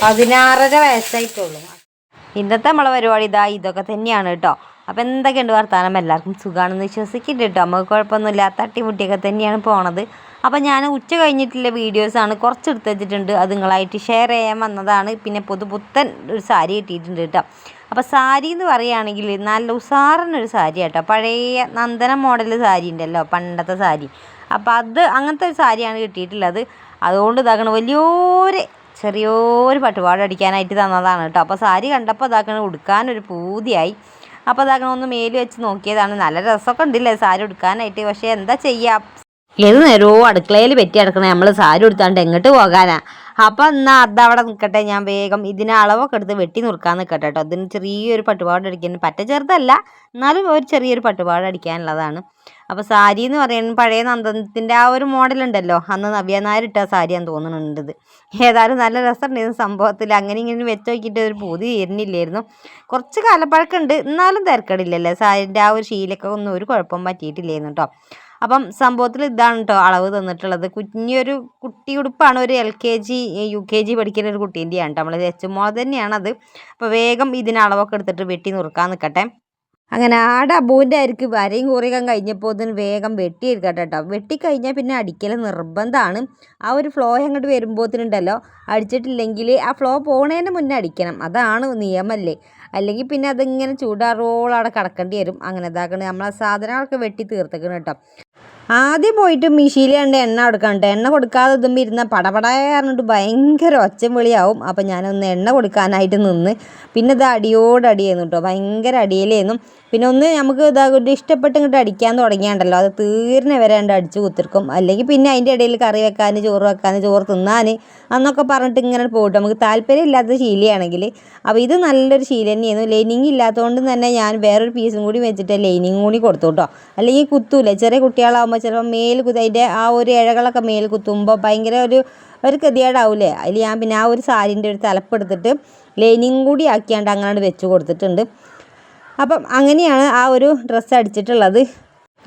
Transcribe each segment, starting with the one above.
പതിനാറര വയസ്സായിട്ടുള്ളൂ. ഇന്നത്തെ നമ്മളെ പരിപാടി ഇതാ ഇതൊക്കെ തന്നെയാണ് കേട്ടോ. അപ്പം എന്തൊക്കെയുണ്ട് വർത്തമാനം എല്ലാവർക്കും സുഖമാണെന്ന് വിശ്വസിക്കുന്നുണ്ട് കേട്ടോ. നമുക്ക് കുഴപ്പമൊന്നുമില്ല. തട്ടിമുട്ടിയൊക്കെ തന്നെയാണ് പോണത്. അപ്പം ഞാൻ ഉച്ച കഴിഞ്ഞിട്ടുള്ള വീഡിയോസാണ് കുറച്ച് എടുത്ത് വെച്ചിട്ടുണ്ട്. അത് നിങ്ങളായിട്ട് ഷെയർ ചെയ്യാൻ വന്നതാണ്. പിന്നെ പുതുപുത്തൻ ഒരു സാരി കിട്ടിയിട്ടുണ്ട് കേട്ടോ. അപ്പോൾ സാരി എന്ന് പറയുകയാണെങ്കിൽ നല്ല ഉസാറിനൊരു സാരി കേട്ടോ പഴയ നന്ദന മോഡൽ സാരി ഉണ്ടല്ലോ പണ്ടത്തെ സാരി അപ്പോൾ അത് അങ്ങനത്തെ ഒരു സാരിയാണ് കിട്ടിയിട്ടുള്ളത്. അതുകൊണ്ട് ഇതാക്കണം വലിയൊരു ചെറിയൊരു പട്ടുപാട് അടിക്കാനായിട്ട് തന്നതാണ് കേട്ടോ. അപ്പോൾ സാരി കണ്ടപ്പോൾ ഇതാക്കണം ഉടുക്കാനൊരു പൂതിയായി. അപ്പോൾ അതാകണം ഒന്ന് മേൽ വെച്ച് നോക്കിയതാണ്. നല്ല രസമൊക്കെ ഉണ്ടല്ലേ സാരി ഉടുക്കാനായിട്ട്. പക്ഷേ എന്താ ചെയ്യുക ഏത് നേരവും അടുക്കളയിൽ പെറ്റി കിടക്കണേ നമ്മൾ സാരി എടുത്താണ്ട് എങ്ങോട്ട് പോകാനാ? അപ്പം എന്നാ അതവിടെ നിൽക്കട്ടെ ഞാൻ വേഗം ഇതിന് അളവൊക്കെ എടുത്ത് വെട്ടി നുറുക്കാൻ നിൽക്കട്ടെ കേട്ടോ ഇതിന് ചെറിയൊരു പട്ടുപാട് അടിക്കാൻ പറ്റ ചെറുതല്ല. എന്നാലും ഒരു ചെറിയൊരു പട്ടുപാട് അടിക്കാനുള്ളതാണ്. അപ്പോൾ സാരി എന്ന് പറയുന്നത് പഴയ നന്ദനത്തിന്റെ ആ ഒരു മോഡൽ ഉണ്ടല്ലോ. അന്ന് നവ്യ ഇട്ട സാരിയാന്ന് തോന്നുന്നുണ്ട് ഏതായാലും നല്ല രസമുണ്ടായിരുന്നു സംഭവത്തിൽ. അങ്ങനെ ഇങ്ങനെ വെച്ച് നോക്കിയിട്ട് ഒരു പൂതി തീരുന്നില്ലായിരുന്നു കുറച്ച് കാലപ്പഴക്കമുണ്ട്. എന്നാലും തിരക്കടില്ലല്ലേ? സാരിന്റെ ആ ഒരു ശീലൊക്കെ ഒന്നും ഒരു കുഴപ്പം പറ്റിയിട്ടില്ലായിരുന്നു കേട്ടോ അപ്പം സംഭവത്തിൽ ഇതാണ് കേട്ടോ അളവ് തന്നിട്ടുള്ളത്. കുഞ്ഞൊരു കുട്ടി ഉടുപ്പാണ് ഒരു L K G U K G പഠിക്കുന്ന ഒരു കുട്ടീന്റെയാണ് കേട്ടോ നമ്മൾ എച്ച് മോൾ തന്നെയാണത്. അപ്പോൾ വേഗം ഇതിന് അളവൊക്കെ എടുത്തിട്ട് വെട്ടി നുറുക്കാൻ നിൽക്കട്ടെ അങ്ങനെ ആട അബുവിന്റെ അരിക്ക് വരയും കുറിയൊക്കെ കഴിഞ്ഞപ്പോൾ ഇതിന് വേഗം വെട്ടി എടുക്കട്ടെ കേട്ടോ വെട്ടിക്കഴിഞ്ഞാൽ പിന്നെ അടിക്കൽ നിർബന്ധമാണ്. ആ ഒരു ഫ്ലോ അങ്ങോട്ട് വരുമ്പോഴത്തിനുണ്ടല്ലോ അടിച്ചിട്ടില്ലെങ്കിൽ ആ ഫ്ലോ പോണേന്റെ മുന്നേ അടിക്കണം. അതാണ് നിയമമല്ലേ അല്ലെങ്കിൽ പിന്നെ അതിങ്ങനെ ചൂടാറോളം അവിടെ കിടക്കേണ്ടി വരും. അങ്ങനെ ഇതാക്കണേ. നമ്മളെ സാധനങ്ങളൊക്കെ വെട്ടി തീർത്തേക്കണം കേട്ടോ ആദ്യം പോയിട്ട് മിഷീൽ കണ്ട് എണ്ണ കൊടുക്കണ്ട എണ്ണ കൊടുക്കാതെ ഇതുമ്പോൾ ഇരുന്ന പടപടയെ പറഞ്ഞിട്ട് ഭയങ്കര ഒച്ചം വിളിയാവും അപ്പം ഞാനൊന്ന് എണ്ണ കൊടുക്കാനായിട്ട് നിന്ന്. പിന്നെ ഇത് അടിയോട് അടിയായിരുന്നു കേട്ടോ ഭയങ്കര അടിയിലായിരുന്നു. പിന്നെ ഒന്ന് നമുക്ക് ഇതാ ഒരു ഇഷ്ടപ്പെട്ട് ഇങ്ങോട്ട് അടിക്കാൻ തുടങ്ങിയാണ്ടല്ലോ. അത് തീർന്നെ വരെ കണ്ട് അടിച്ച് കുത്തിർക്കും. അല്ലെങ്കിൽ പിന്നെ അതിന്റെ ഇടയിൽ കറി വെക്കാൻ ചോറ് വെക്കാൻ ചോറ് തിന്നാൻ അന്നൊക്കെ പറഞ്ഞിട്ട് ഇങ്ങനെ പോയിട്ട് നമുക്ക് താല്പര്യമില്ലാത്ത ശീലയാണെങ്കിൽ. അപ്പോൾ ഇത് നല്ലൊരു ശീല തന്നെയായിരുന്നു. ലൈനിങ് ഇല്ലാത്തതുകൊണ്ട് തന്നെ ഞാൻ വേറൊരു പീസും കൂടി വെച്ചിട്ട് ലൈനിങ് കൂടി കൊടുത്തു കേട്ടോ അല്ലെങ്കിൽ കുത്തൂല. ചെറിയ കുട്ടികളാകുമ്പോൾ ചിലപ്പോൾ മേൽ കുത്തി അതിന്റെ ആ ഒരു ഇഴകളൊക്കെ മേൽ കുത്തുമ്പോൾ ഭയങ്കര ഒരു ഒരു ഗതികേടാവൂലേ? അതിൽ ഞാൻ പിന്നെ ആ ഒരു സാരീന്റെ ഒരു തലപ്പെടുത്തിട്ട് ലൈനിങ് കൂടി ആക്കിയാണ്ട് അങ്ങനെ വെച്ച് കൊടുത്തിട്ടുണ്ട്. അപ്പം അങ്ങനെയാണ് ആ ഒരു ഡ്രസ്സ് അടിച്ചിട്ടുള്ളത്.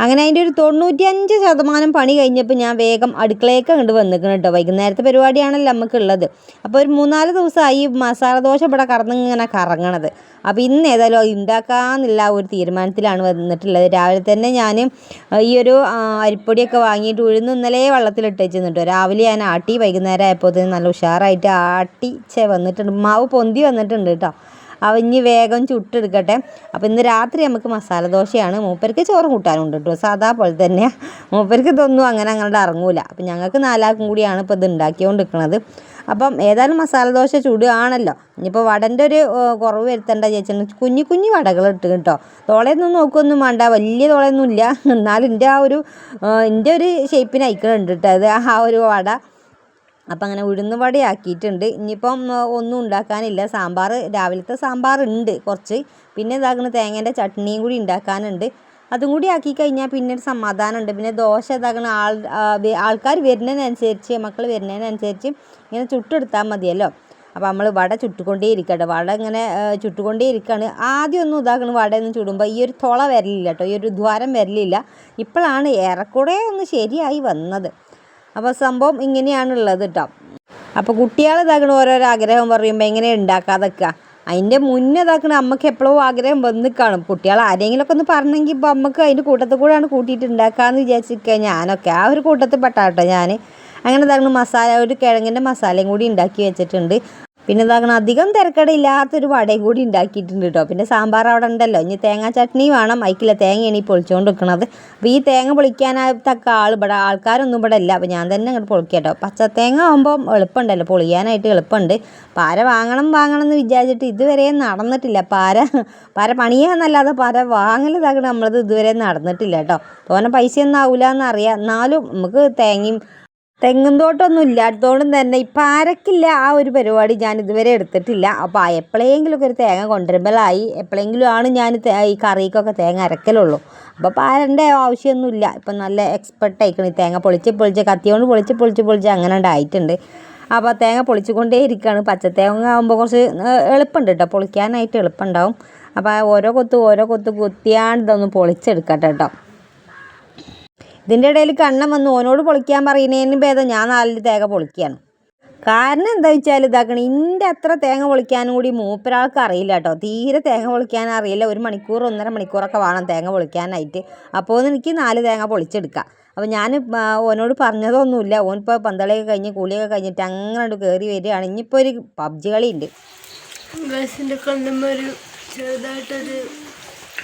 അങ്ങനെ അതിന്റെ ഒരു തൊണ്ണൂറ്റിയഞ്ച് ശതമാനം പണി കഴിഞ്ഞപ്പോൾ ഞാൻ വേഗം അടുക്കളയൊക്കെ കണ്ട് വന്നിരിക്കണം കേട്ടോ. വൈകുന്നേരത്തെ പരിപാടിയാണല്ലോ നമുക്കുള്ളത്. അപ്പോൾ ഒരു മൂന്നാൽ ദിവസമായി മസാല ദോശ ഇവിടെ കറന്നിങ്ങനെ കറങ്ങണത്. അപ്പോൾ ഇന്ന് ഏതായാലും അത് ഉണ്ടാക്കാമെന്നുള്ള ഒരു തീരുമാനത്തിലാണ് വന്നിട്ടുള്ളത്. രാവിലെ തന്നെ ഞാൻ ഈ ഒരു അരിപ്പൊടിയൊക്കെ വാങ്ങിയിട്ട് ഉഴുന്ന് ഇന്നലെ വെള്ളത്തിലിട്ട് വെച്ചിരുന്നു രാവിലെ ഞാൻ ആട്ടി വൈകുന്നേരം ആയപ്പോൾ നല്ല ഉഷാറായിട്ട് ആട്ടി ചെ വന്നിട്ടുണ്ട്. മാവ് പൊന്തി വന്നിട്ടുണ്ട് കേട്ടോ. അവ ഇനി വേഗം ചുട്ടെടുക്കട്ടെ. അപ്പോൾ ഇന്ന് രാത്രി നമുക്ക് മസാല ദോശയാണ്. മൂപ്പർക്ക് ചോറ് കൂട്ടാനുണ്ട് കേട്ടോ സാധാ പോലെ തന്നെ മൂപ്പർക്ക് ഇതൊന്നും അങ്ങനെ അങ്ങോട്ട് ഇറങ്ങൂല അപ്പം ഞങ്ങൾക്ക് നാലാൾക്കും കൂടിയാണ് ഇപ്പോൾ ഇത് ഉണ്ടാക്കിക്കൊണ്ടിരിക്കുന്നത് അപ്പം ഏതായാലും മസാല ദോശ ചുടുകയാണല്ലോ. ഇനിയിപ്പോൾ വടന്റെ ഒരു കുറവ് വരുത്തേണ്ട ചേച്ചി കുഞ്ഞു കുഞ്ഞു വടകൾ ഇട്ട് കേട്ടോ തോളയൊന്നും നോക്കൊന്നും വേണ്ട. വലിയ തോളയൊന്നും ഇല്ല എന്നാലും എന്റെ ആ ഒരു എന്റെ ഒരു ഷേപ്പിന് അയക്കണുണ്ട് കേട്ടോ അത് ആ ഒരു വട. അപ്പം അങ്ങനെ ഉഴുന്ന് വടയാക്കിയിട്ടുണ്ട്. ഇനിയിപ്പം ഒന്നും ഉണ്ടാക്കാനില്ല. സാമ്പാർ രാവിലത്തെ സാമ്പാർ ഉണ്ട് കുറച്ച്. പിന്നെ ഇതാക്കുന്ന തേങ്ങേന്റെ ചട്നിയും കൂടി ഉണ്ടാക്കാനുണ്ട്. അതും കൂടി ആക്കി കഴിഞ്ഞാൽ പിന്നെ ഒരു സമാധാനമുണ്ട്. പിന്നെ ദോശ ഇതാക്കണ ആൾ ആൾക്കാർ വരുന്നതിനനുസരിച്ച് മക്കൾ വരുന്നതിനനുസരിച്ച് ഇങ്ങനെ ചുട്ടെടുത്താൽ മതിയല്ലോ. അപ്പോൾ നമ്മൾ വട ചുട്ടുകൊണ്ടേ ഇരിക്കട്ടെ വട ഇങ്ങനെ ചുട്ടുകൊണ്ടേ ഇരിക്കുകയാണ് ആദ്യം ഒന്നും ഇതാക്കണം വട ഒന്നും ചുടുമ്പോൾ ഈ ഒരു തുള വരലില്ല കേട്ടോ. ഈ ഒരു ദ്വാരം വരലില്ല. ഇപ്പോഴാണ് ഏറെക്കുറെ ഒന്ന് ശരിയായി വന്നത്. അപ്പോൾ സംഭവം ഇങ്ങനെയാണുള്ളത് കേട്ടോ അപ്പോൾ കുട്ടികൾ ഇതാക്കണ ഓരോരോ ആഗ്രഹം പറയുമ്പോൾ എങ്ങനെ ഉണ്ടാക്കാതൊക്കെ അതിന്റെ മുന്നേ ഇതാക്കണ അമ്മയ്ക്ക് എപ്പോഴും ആഗ്രഹം വന്ന് കാണും. കുട്ടികൾ ആരെങ്കിലുമൊക്കെ ഒന്ന് പറഞ്ഞെങ്കിൽ ഇപ്പോൾ അമ്മയ്ക്ക് അതിന്റെ കൂട്ടത്തിൽ കൂടെയാണ് കൂട്ടിയിട്ട് ഉണ്ടാക്കാമെന്ന് വിചാരിച്ചിരിക്കുക ഞാനൊക്കെ. ആ ഒരു കൂട്ടത്തിൽ പെട്ടാട്ടോ ഞാൻ അങ്ങനെ ഇതാക്കണ മസാല ഒരു കിഴങ്ങിന്റെ മസാലയും കൂടി ഉണ്ടാക്കി വെച്ചിട്ടുണ്ട്. പിന്നെ ഇതാക്കണം അധികം തിരക്കടയില്ലാത്തൊരു വടയും കൂടി ഉണ്ടാക്കിയിട്ടുണ്ട് കേട്ടോ പിന്നെ സാമ്പാർ അവിടെ ഉണ്ടല്ലോ. ഇനി തേങ്ങാ ചട്നി വേണം. അതിക്കില്ല തേങ്ങയാണ് ഈ പൊളിച്ചുകൊണ്ട് വെക്കണത് അപ്പോൾ ഈ തേങ്ങ പൊളിക്കാനായിട്ടൊക്ക ആൾ ഇവിടെ ആൾക്കാരൊന്നും ഇവിടെ ഇല്ല. അപ്പോൾ ഞാൻ തന്നെ അങ്ങോട്ട് പൊളിക്കാം കേട്ടോ പച്ച തേങ്ങ ആകുമ്പോൾ എളുപ്പമുണ്ടല്ലോ. പൊളിയാനായിട്ട് എളുപ്പമുണ്ട്. പാര വാങ്ങണം വാങ്ങണം എന്ന് വിചാരിച്ചിട്ട് ഇതുവരെ നടന്നിട്ടില്ല. പാര പാര പണിയാന്നല്ലാതെ പാര വാങ്ങലതാക്കണം നമ്മളത് ഇതുവരെ നടന്നിട്ടില്ല കേട്ടോ തോനെ ഒന്നും ആവില്ല എന്നറിയാം എന്നാലും നമുക്ക് തേങ്ങയും തെങ്ങും തോട്ടമൊന്നും ഇല്ലാത്തതുകൊണ്ടും തന്നെ ഇപ്പം ആരക്കില്ല ആ ഒരു പരിപാടി ഞാൻ ഇതുവരെ എടുത്തിട്ടില്ല. അപ്പോൾ എപ്പോഴെങ്കിലുമൊക്കെ ഒരു തേങ്ങ കൊണ്ടുവരുമ്പോഴായി എപ്പോഴെങ്കിലും ആണ് ഞാൻ ഈ കറിക്കൊക്കെ തേങ്ങ അരക്കലുള്ളൂ. അപ്പോൾ പാരന്റെ ആവശ്യമൊന്നുമില്ല. ഇപ്പം നല്ല എക്സ്പെർട്ട് ആയിക്കണം. ഈ തേങ്ങ പൊളിച്ച് പൊളിച്ച് കത്തിയോണ്ട് പൊളിച്ച് പൊളിച്ച് പൊളിച്ച് അങ്ങനെ ഉണ്ടായിട്ടുണ്ട് അപ്പോൾ തേങ്ങ പൊളിച്ചുകൊണ്ടേ ഇരിക്കുകയാണ് പച്ചത്തേങ്ങ ആകുമ്പോൾ കുറച്ച് എളുപ്പമുണ്ട് കേട്ടോ പൊളിക്കാനായിട്ട് എളുപ്പമുണ്ടാവും അപ്പോൾ ഓരോ കൊത്ത് ഓരോ കൊത്ത് കുത്തിയാണ്ട് ഇതൊന്ന് പൊളിച്ചെടുക്കട്ടെ കേട്ടോ ഇതിന്റെ ഇടയിൽ കണ്ണൻ വന്ന്. ഓനോട് പൊളിക്കാൻ പറയുന്നതിന് ഭേദം ഞാൻ നാലിൽ തേങ്ങ പൊളിക്കുകയാണ്. കാരണം എന്താ വെച്ചാൽ ഇതാക്കണം ഇന്റെ അത്ര തേങ്ങ പൊളിക്കാനും കൂടി മൂപ്പരാൾക്ക് അറിയില്ല കേട്ടോ. തീരെ തേങ്ങ പൊളിക്കാൻ അറിയില്ല. ഒരു മണിക്കൂർ ഒന്നര മണിക്കൂറൊക്കെ വേണം തേങ്ങ പൊളിക്കാനായിട്ട്. അപ്പോൾ എനിക്ക് നാല് തേങ്ങ പൊളിച്ചെടുക്കാം. അപ്പോൾ ഞാൻ ഓനോട് പറഞ്ഞതൊന്നുമില്ല. ഓൻ ഇപ്പോൾ പന്തളിയൊക്കെ കഴിഞ്ഞ് കൂലിയൊക്കെ കഴിഞ്ഞിട്ട് അങ്ങനെ കയറി വരികയാണ്. ഇനിയിപ്പോൾ ഒരു പബ്ജി കളിയുണ്ട് ചെറുതായിട്ടൊരു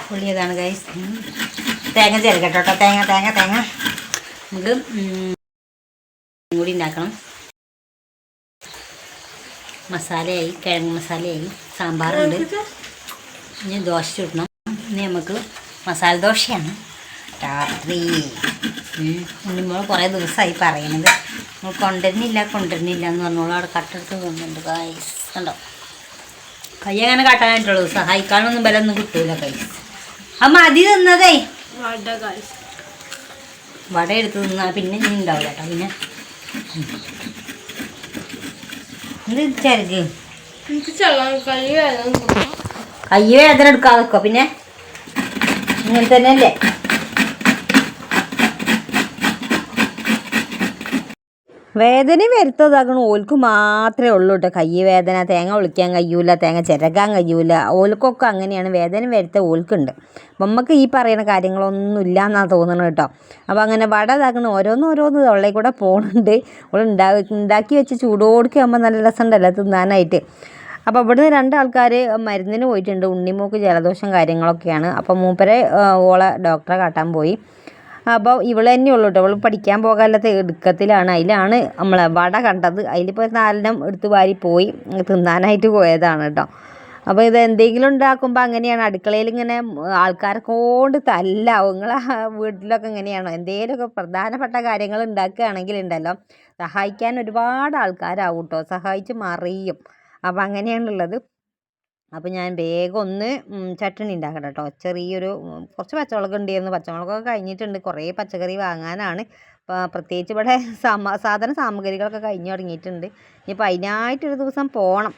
പൊളിയതാണ് ഗൈസ് തേങ്ങ ചേർക്കട്ടോ കേട്ടോ. തേങ്ങ തേങ്ങ തേങ്ങ. നമുക്ക് കൂടി ഉണ്ടാക്കണം. മസാലയായി കിഴങ്ങ് മസാലയായി സാമ്പാറുണ്ട്. ഇനി ദോശ ചുടണം. ഇനി നമുക്ക് മസാല ദോശയാണ്. രാത്രി. ഉണ്ണുമ്പോൾ കുറേ ദിവസമായി പറയുന്നത് നമ്മൾ കൊണ്ടുവരുന്നില്ല കൊണ്ടുവരുന്നില്ല എന്ന് പറഞ്ഞോളൂ. അവിടെ കട്ടെടുത്ത് പോകുന്നുണ്ട് പൈസ കണ്ടോ? കൈ അങ്ങനെ കാട്ടാനായിട്ടുള്ളൂ. സഹായിക്കാനൊന്നും ബലമൊന്നും കിട്ടൂല പൈസ ആ മതി തിന്നതേ. വട കാഴ്ച വട എടുത്ത് തിന്നാ പിന്നെ ഇനി ഉണ്ടാവില്ല കേട്ടോ പിന്നെ. ഇത് ചരക്ക് എനിക്ക് കൈ വേദന എടുക്കാതെ വെക്കോ പിന്നെ? ഇങ്ങനെ തന്നെ അല്ലേ വേദന വരുത്തതാകണം ഓൽക്ക് മാത്രമേ ഉള്ളൂ കേട്ടോ കൈ വേദന തേങ്ങ ഒളിക്കാൻ കഴിയൂല തേങ്ങ ചിരകാൻ കഴിയൂല. ഓൽക്കൊക്കെ അങ്ങനെയാണ് വേദന വരുത്ത ഓൽക്കുണ്ട്. അപ്പം നമുക്ക് ഈ പറയുന്ന കാര്യങ്ങളൊന്നും ഇല്ല എന്നാണ് തോന്നുന്നത് കേട്ടോ അപ്പോൾ അങ്ങനെ വട ഇതാക്കണം ഓരോന്ന് ഓരോന്ന് ഉള്ളിൽ കൂടെ പോകുന്നുണ്ട് ഉണ്ടാ ഉണ്ടാക്കി വെച്ച് ചൂടോടുക്കി ആകുമ്പോൾ നല്ല രസമുണ്ടല്ലോ തിന്നാനായിട്ട്. അപ്പോൾ ഇവിടുന്ന് രണ്ടാൾക്കാർ മരുന്നിന് പോയിട്ടുണ്ട്. ഉണ്ണിമൂക്ക് ജലദോഷം കാര്യങ്ങളൊക്കെയാണ്. അപ്പോൾ മൂപ്പരെ ഓളെ ഡോക്ടറെ കാട്ടാൻ പോയി. അപ്പോൾ ഇവൾ തന്നെ ഉള്ളൂ കേട്ടോ അവൾ പഠിക്കാൻ പോകാനുള്ള എടുക്കത്തിലാണ്. അതിലാണ് നമ്മളെ വട കണ്ടത്. അതിലിപ്പോൾ നാലെണ്ണം എടുത്ത് വാരി പോയി. തിന്നാനായിട്ട് പോയതാണ് കേട്ടോ അപ്പോൾ ഇത് എന്തെങ്കിലും ഉണ്ടാക്കുമ്പോൾ അങ്ങനെയാണ്. അടുക്കളയിൽ ഇങ്ങനെ ആൾക്കാരെ കൊണ്ട് തല്ലാവും. നിങ്ങളെ വീട്ടിലൊക്കെ എങ്ങനെയാണോ എന്തെങ്കിലുമൊക്കെ പ്രധാനപ്പെട്ട കാര്യങ്ങൾ ഉണ്ടാക്കുകയാണെങ്കിൽ ഉണ്ടല്ലോ. സഹായിക്കാൻ ഒരുപാട് ആൾക്കാരാവും കേട്ടോ സഹായിച്ച് മറിയും. അപ്പോൾ അങ്ങനെയാണുള്ളത്. അപ്പോൾ ഞാൻ വേഗം ഒന്ന് ചട്ടണി ഉണ്ടാക്കണം കേട്ടോ ചെറിയൊരു കുറച്ച് പച്ചമുളക് ഉണ്ടായിരുന്നു പച്ചമുളകൊക്കെ കഴിഞ്ഞിട്ടുണ്ട്. കുറേ പച്ചക്കറി വാങ്ങാനാണ്. പ്രത്യേകിച്ച് ഇവിടെ സാമാ സാധന സാമഗ്രികളൊക്കെ കഴിഞ്ഞു തുടങ്ങിയിട്ടുണ്ട്. ഇനിയിപ്പോൾ അതിനായിട്ടൊരു ദിവസം പോകണം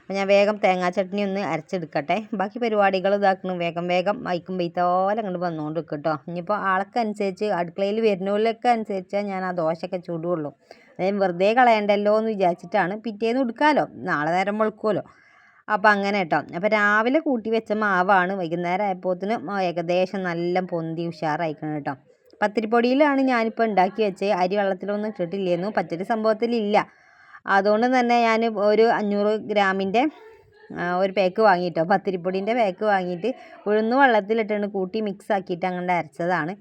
അപ്പോൾ ഞാൻ വേഗം തേങ്ങാ ചട്നി ഒന്ന് അരച്ചെടുക്കട്ടെ. ബാക്കി പരിപാടികൾ ഇതാക്കണം. വേഗം വേഗം വൈക്കും പെയ്ത്തോലെ അങ്ങോട്ട് വന്നുകൊണ്ട് നിൽക്കും കേട്ടോ ഇനിയിപ്പോൾ ആൾക്ക് അനുസരിച്ച് അടുക്കളയിൽ വരുന്നവരിലൊക്കെ അനുസരിച്ചാൽ ഞാൻ ആ ദോശയൊക്കെ ചൂടുള്ളൂ. അതായത് വെറുതെ കളയണ്ടല്ലോ എന്ന് വിചാരിച്ചിട്ടാണ് പിറ്റേന്ന് എടുക്കാമല്ലോ നാളെ നേരം വെളുക്കുമല്ലോ അപ്പോൾ അങ്ങനെ കേട്ടോ അപ്പോൾ രാവിലെ കൂട്ടി വെച്ച മാവാണ് വൈകുന്നേരം ആയപ്പോത്തിന് ഏകദേശം നല്ല പൊന്തി ഉഷാറായിക്കണം കേട്ടോ പത്തിരിപ്പൊടിയിലാണ് ഞാനിപ്പോൾ ഉണ്ടാക്കി വെച്ചത് അരി വെള്ളത്തിലൊന്നും ഇട്ടിട്ടില്ലായിരുന്നു പച്ചരി സംഭവത്തിലില്ല. അതുകൊണ്ട് തന്നെ ഞാൻ ഒരു അഞ്ഞൂറ് ഗ്രാമിന്റെ ഒരു പാക്ക് വാങ്ങിയിട്ടോ പത്തിരിപ്പൊടീന്റെ പാക്ക് വാങ്ങിയിട്ട് ഉഴുന്ന് വെള്ളത്തിലിട്ടാണ് കൂട്ടി മിക്സ് ആക്കിയിട്ട് അങ്ങനെ അരച്ചതാണ്.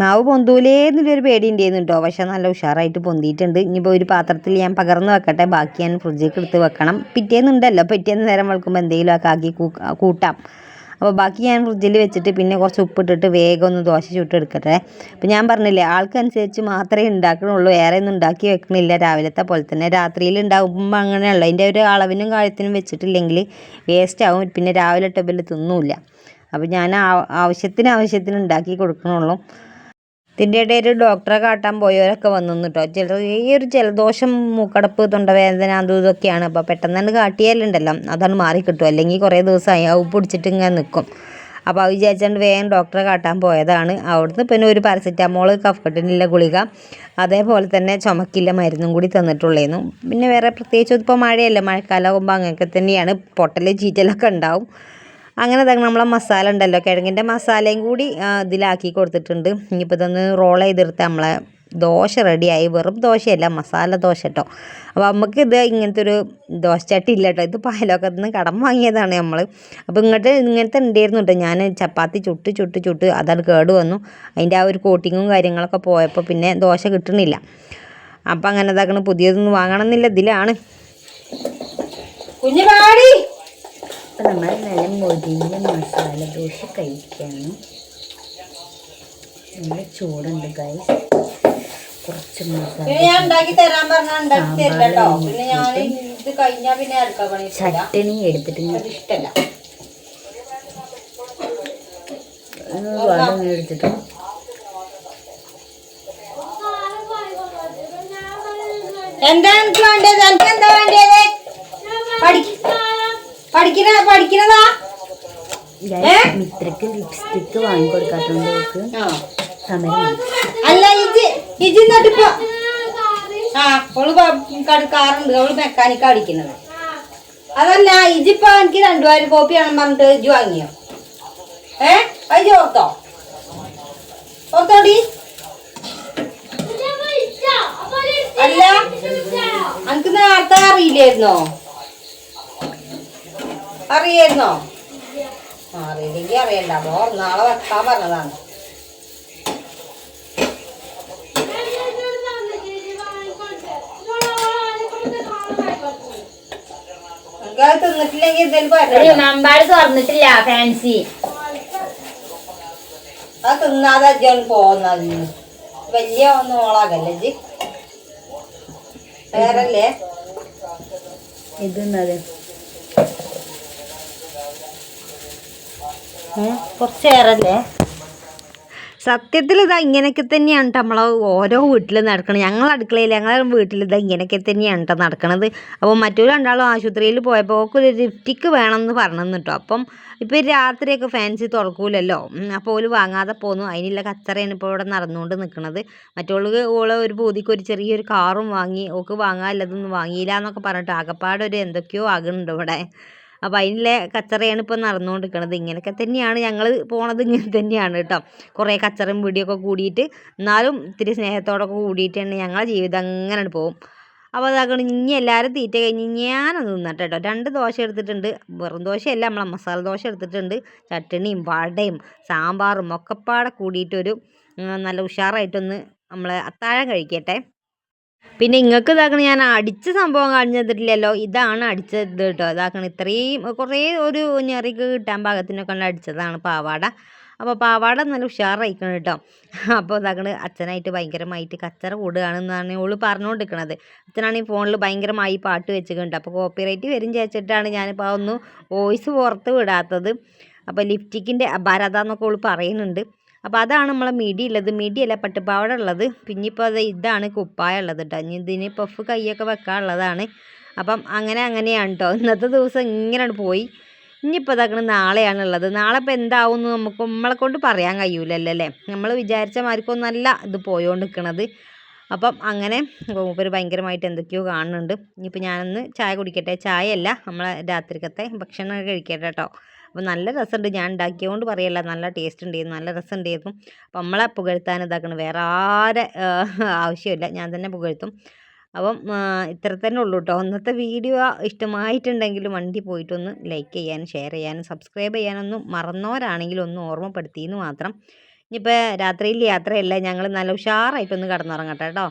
മാവ് പൊന്തൂലേന്നൊരു പേടി ഉണ്ടായിരുന്നു കേട്ടോ പക്ഷെ നല്ല ഉഷാറായിട്ട് പൊന്തിയിട്ടുണ്ട്. ഇനിയിപ്പോൾ ഒരു പാത്രത്തിൽ ഞാൻ പകർന്ന് വെക്കട്ടെ. ബാക്കി ഞാൻ ഫ്രിഡ്ജിലേക്ക് എടുത്ത് വെക്കണം. പിറ്റേന്നുണ്ടല്ലോ. പിറ്റേന്ന് നേരം വെളുക്കുമ്പോൾ എന്തെങ്കിലും ഒക്കെ ആക്കി കൂട്ടാം. അപ്പോൾ ബാക്കി ഞാൻ ഫ്രിഡ്ജിൽ വെച്ചിട്ട് പിന്നെ കുറച്ച് ഉപ്പിട്ടിട്ട് വേഗം ഒന്ന് ദോശ ചുട്ടെടുക്കട്ടെ. അപ്പോൾ ഞാൻ പറഞ്ഞില്ലേ ആൾക്കനുസരിച്ച് മാത്രമേ ഉണ്ടാക്കണുള്ളൂ വേറെ ഒന്നും ഉണ്ടാക്കി വെക്കണില്ല. രാവിലത്തെ പോലെ തന്നെ. രാത്രിയിൽ ഉണ്ടാകുമ്പോൾ അങ്ങനെയുള്ള അതിന്റെ ഒരു അളവിനും കാര്യത്തിനും വെച്ചിട്ടില്ലെങ്കിൽ വേസ്റ്റ് ആവും. പിന്നെ രാവിലെ ടബിൽ തിന്നൂല്ല. അപ്പോൾ ഞാൻ ആവശ്യത്തിന് ആവശ്യത്തിന് ഉണ്ടാക്കി കൊടുക്കണുള്ളൂ. ഇതിന്റെ ഇടയിൽ ഒരു ഡോക്ടറെ കാട്ടാൻ പോയവരൊക്കെ വന്നു കേട്ടോ ചില ഈ ഒരു ജലദോഷം മൂക്കടപ്പ് തൊണ്ടവേദന അതും ഇതൊക്കെയാണ്. അപ്പോൾ പെട്ടെന്ന് തന്നെ കാട്ടിയാലുണ്ടല്ലോ. അതാണ് മാറി കിട്ടും അല്ലെങ്കിൽ കുറേ ദിവസമായി ആ ഉപ്പ് പിടിച്ചിട്ട് ഇങ്ങനെ നിൽക്കും അപ്പോൾ അത് വിചാരിച്ചുകൊണ്ട് വേഗം ഡോക്ടറെ കാട്ടാൻ പോയതാണ്. അവിടുന്ന് പിന്നെ ഒരു പാരസെറ്റാമോൾ കഫക്കെട്ടിനുള്ള ഗുളിക അതേപോലെ തന്നെ ചുമക്കില്ല മരുന്നും കൂടി തന്നിട്ടുള്ളേന്നു. പിന്നെ വേറെ പ്രത്യേകിച്ച് ഇപ്പോൾ മഴയല്ല. മഴക്കാലമാകുമ്പോൾ അങ്ങനെയൊക്കെ തന്നെയാണ്. പൊട്ടൽ ചീറ്റലൊക്കെ ഉണ്ടാവും. അങ്ങനെ തന്നെ നമ്മളെ മസാല ഉണ്ടല്ലോ കിഴങ്ങിന്റെ മസാലയും കൂടി ഇതിലാക്കി കൊടുത്തിട്ടുണ്ട്. ഇനിയിപ്പോൾ ഇതൊന്ന് റോൾ ചെയ്തെടുത്ത് നമ്മളെ ദോശ റെഡിയായി വെറും ദോശയല്ല മസാല ദോശ കേട്ടോ അപ്പോൾ നമുക്ക് ഇത് ഇങ്ങനത്തെ ഒരു ദോശച്ചട്ടി ഇല്ല കേട്ടോ ഇത് പായലൊക്കത്ത് നിന്ന് കടം വാങ്ങിയതാണ് നമ്മൾ അപ്പോൾ ഇങ്ങോട്ട് ഇങ്ങനത്തെ ഉണ്ടായിരുന്നു കേട്ടോ ഞാൻ ചപ്പാത്തി ചുട്ട് ചുട്ട് ചുട്ട് അതാണ് കേട് വന്നു. അതിന്റെ ആ ഒരു കോട്ടിങ്ങും കാര്യങ്ങളൊക്കെ പോയപ്പോൾ പിന്നെ ദോശ കിട്ടണില്ല. അപ്പം അങ്ങനെ ഇതാക്കണം പുതിയതൊന്നും വാങ്ങണം എന്നില്ല ഇതിലാണ്. കുഞ്ഞു പാടി അപ്പം നമ്മൾ നല്ല മൊരിഞ്ഞ മസാല ദോശ കഴിക്കാണ്. നല്ല ചൂടുണ്ട് ഗൈസ് കുറച്ച് മസാല. ചട്ടണി എടുത്തിട്ട് എന്താണ് ഇഷ്ടമല്ല വട ഇങ്ങനെ എടുത്തിട്ട്. എന്താ വേണ്ടത്? എന്താ വേണ്ടത്? പഠിക്ക. പഠിക്കണ പഠിക്കണതാ? മിത്രക്ക് ലിപ്സ്റ്റിക്ക് വാങ്ങിക്കൊടുക്കാത്തോണ്ട് നോക്ക് ആ. സമയം അല്ല ഇജി ഇജി എന്നിട്ടിപ്പോ ആ അവൾ കാറുണ്ട്. അവൾ മെക്കാനിക്ക അടിക്കുന്നത് അതല്ല ഇജിപ്പോ എനിക്ക് രണ്ടുപേരും കോപ്പി ആണെന്ന് പറഞ്ഞിട്ട് ഇജ് വാങ്ങിയോ? ഏ? അത് ഓർത്തോ? ഓർത്തോടി? അല്ല എനിക്ക് നേരത്തെ അറിയില്ലായിരുന്നോ? അറിയായിരുന്നോ? അറിയില്ലെങ്കിൽ അറിയണ്ട. അപ്പോ നാളെ വെക്കാൻ പറഞ്ഞതാണ്. തിന്നിട്ടില്ലെങ്കിൽ നമ്പാട് തുറന്നിട്ടില്ല ഫാൻസി അത് തിന്നാതെ അജ്ജാണ് പോകുന്നത്. വലിയ ജി വേറല്ലേ? കുറച്ചേറല്ലേ? സത്യത്തിൽ ഇതാ ഇങ്ങനെയൊക്കെ തന്നെയാണ് ട്ടോ നമ്മളെ ഓരോ വീട്ടിൽ നടക്കണത്. ഞങ്ങൾ അടുക്കളയിൽ ഞങ്ങളുടെ വീട്ടിൽ ഇതാ ഇങ്ങനെയൊക്കെ തന്നെയാണ് കേട്ടോ നടക്കണത്. അപ്പോൾ മറ്റൊരു രണ്ടാളും ആശുപത്രിയിൽ പോയപ്പോൾ ഓക്ക് ഒരു ലിഫ്റ്റിക്ക് വേണമെന്ന് പറഞ്ഞു കേട്ടോ അപ്പം ഇപ്പോൾ രാത്രിയൊക്കെ ഫാൻസി തുറക്കൂലല്ലോ. അപ്പോൾ ഓൽ വാങ്ങാതെ പോന്നു. അതിനുള്ള കച്ചറയാണ് ഇപ്പോൾ ഇവിടെ നടന്നുകൊണ്ട് നിൽക്കുന്നത് മറ്റുള്ളവർക്ക് ഓളെ ഒരു പൂതിക്ക് ഒരു ചെറിയൊരു കാറും വാങ്ങി ഓക്ക് വാങ്ങാനുള്ളതൊന്നും വാങ്ങിയില്ല എന്നൊക്കെ പറഞ്ഞിട്ട് ആകപ്പാടൊരു എന്തൊക്കെയോ ആകുന്നുണ്ട് ഇവിടെ. അപ്പോൾ അതിനുള്ള കച്ചറയാണ് ഇപ്പോൾ നടന്നുകൊണ്ടിരിക്കുന്നത് ഇങ്ങനെയൊക്കെ തന്നെയാണ് ഞങ്ങൾ പോണത് ഇങ്ങനെ തന്നെയാണ് കേട്ടോ. കുറേ കച്ചറയും പിടിയൊക്കെ കൂടിയിട്ട് എന്നാലും ഇത്തിരി സ്നേഹത്തോടൊക്കെ തന്നെ ഞങ്ങളെ ജീവിതം അങ്ങനെ പോകും. അപ്പോൾ അതാക്കണം ഇനി എല്ലാവരും തീറ്റ കഴിഞ്ഞ് ഞാനൊന്ന് നിന്നട്ടെ കേട്ടോ. രണ്ട് ദോശ എടുത്തിട്ടുണ്ട്. വെറും ദോശയല്ല നമ്മളെ മസാല ദോശ എടുത്തിട്ടുണ്ട്. ചട്ടണിയും വടയും സാമ്പാറും ഒക്കെപ്പാടെ കൂടിയിട്ടൊരു നല്ല ഉഷാറായിട്ടൊന്ന് നമ്മളെ അത്താഴം കഴിക്കട്ടെ. പിന്നെ നിങ്ങൾക്ക് ഇതാക്കണ ഞാൻ അടിച്ച സംഭവം കാണിച്ചു തന്നിട്ടില്ലല്ലോ. ഇതാണ് അടിച്ചത് കേട്ടോ. ഇതാക്കണം ഇത്രയും കുറേ ഒരു ഞെറിക്ക് കിട്ടാൻ പാകത്തിനൊക്കെ അടിച്ചതാണ് പാവാട. അപ്പോൾ പാവാട നല്ല ഉഷാറായിക്കണം കേട്ടോ. അപ്പോൾ ഇതാക്കണ് അച്ഛനായിട്ട് ഭയങ്കരമായിട്ട് കച്ചറ കൂടുകയാണെന്നാണ് ഓൾ പറഞ്ഞുകൊണ്ടിരിക്കണത് അച്ഛനാണെങ്കിൽ ഫോണിൽ ഭയങ്കരമായി പാട്ട് വെച്ചിട്ടുണ്ട്. അപ്പോൾ കോപ്പിറൈറ്റ് വരും ചേച്ചിട്ടാണ് ഞാനിപ്പോൾ ഒന്ന് വോയിസ് പുറത്ത് വിടാത്തത്. അപ്പോൾ ലിപ്റ്റിക്കിന്റെ ഭരത എന്നൊക്കെ ഓൾ പറയുന്നുണ്ട്. അപ്പോൾ അതാണ് നമ്മളെ മിടി ഉള്ളത്. മിടിയല്ല പട്ടുപാവട ഉള്ളത്. പിന്നെ ഇപ്പോൾ അത് ഇതാണ് കുപ്പായ ഉള്ളത് കേട്ടോ ഇനി ഇതിന് പഫ് കൈയൊക്കെ വെക്കാനുള്ളതാണ്. അപ്പം അങ്ങനെ അങ്ങനെയാണ് കേട്ടോ ഇന്നത്തെ ദിവസം ഇങ്ങനെയാണ് പോയി. ഇനിയിപ്പോൾ അതാക്കണം നാളെയാണുള്ളത് നാളെ ഇപ്പോൾ എന്താവും എന്ന് നമുക്ക് നമ്മളെ കൊണ്ട് പറയാൻ കഴിയൂലല്ലോ അല്ലേ? നമ്മൾ വിചാരിച്ച മാർക്കൊന്നല്ല ഇത് പോയോണ്ടിരിക്കണത് അപ്പം അങ്ങനെ മൂപ്പർ ഭയങ്കരമായിട്ട് എന്തൊക്കെയോ കാണുന്നുണ്ട്. ഇനിയിപ്പോൾ ഞാനൊന്ന് ചായ കുടിക്കട്ടെ. ചായ അല്ല നമ്മളെ രാത്രിക്കത്തെ ഭക്ഷണം കഴിക്കട്ടെ കേട്ടോ അപ്പോൾ നല്ല രസമുണ്ട്. ഞാൻ ഉണ്ടാക്കിയതുകൊണ്ട് പറയല്ല നല്ല ടേസ്റ്റ് ഉണ്ടായിരുന്നു നല്ല രസം ഉണ്ടായിരുന്നു അപ്പം നമ്മളെ പുകഴ്ത്താൻ ഇതാക്കണം. വേറെ ആരെ ആവശ്യമില്ല. ഞാൻ തന്നെ പുകഴ്ത്തും. അപ്പം ഇത്ര തന്നെ ഉള്ളൂ കേട്ടോ ഇന്നത്തെ വീഡിയോ ഇഷ്ടമായിട്ടുണ്ടെങ്കിൽ വണ്ടി പോയിട്ടൊന്ന് ലൈക്ക് ചെയ്യാനും ഷെയർ ചെയ്യാനും സബ്സ്ക്രൈബ് ചെയ്യാനൊന്നും മറന്നവരാണെങ്കിൽ ഒന്ന് ഓർമ്മപ്പെടുത്തിയെന്ന് മാത്രം ഇനിയിപ്പോൾ രാത്രിയിൽ യാത്രയല്ല? ഞങ്ങൾ നല്ല ഉഷാറായിട്ടൊന്ന് കിടന്നുറങ്ങട്ടെ കേട്ടോ.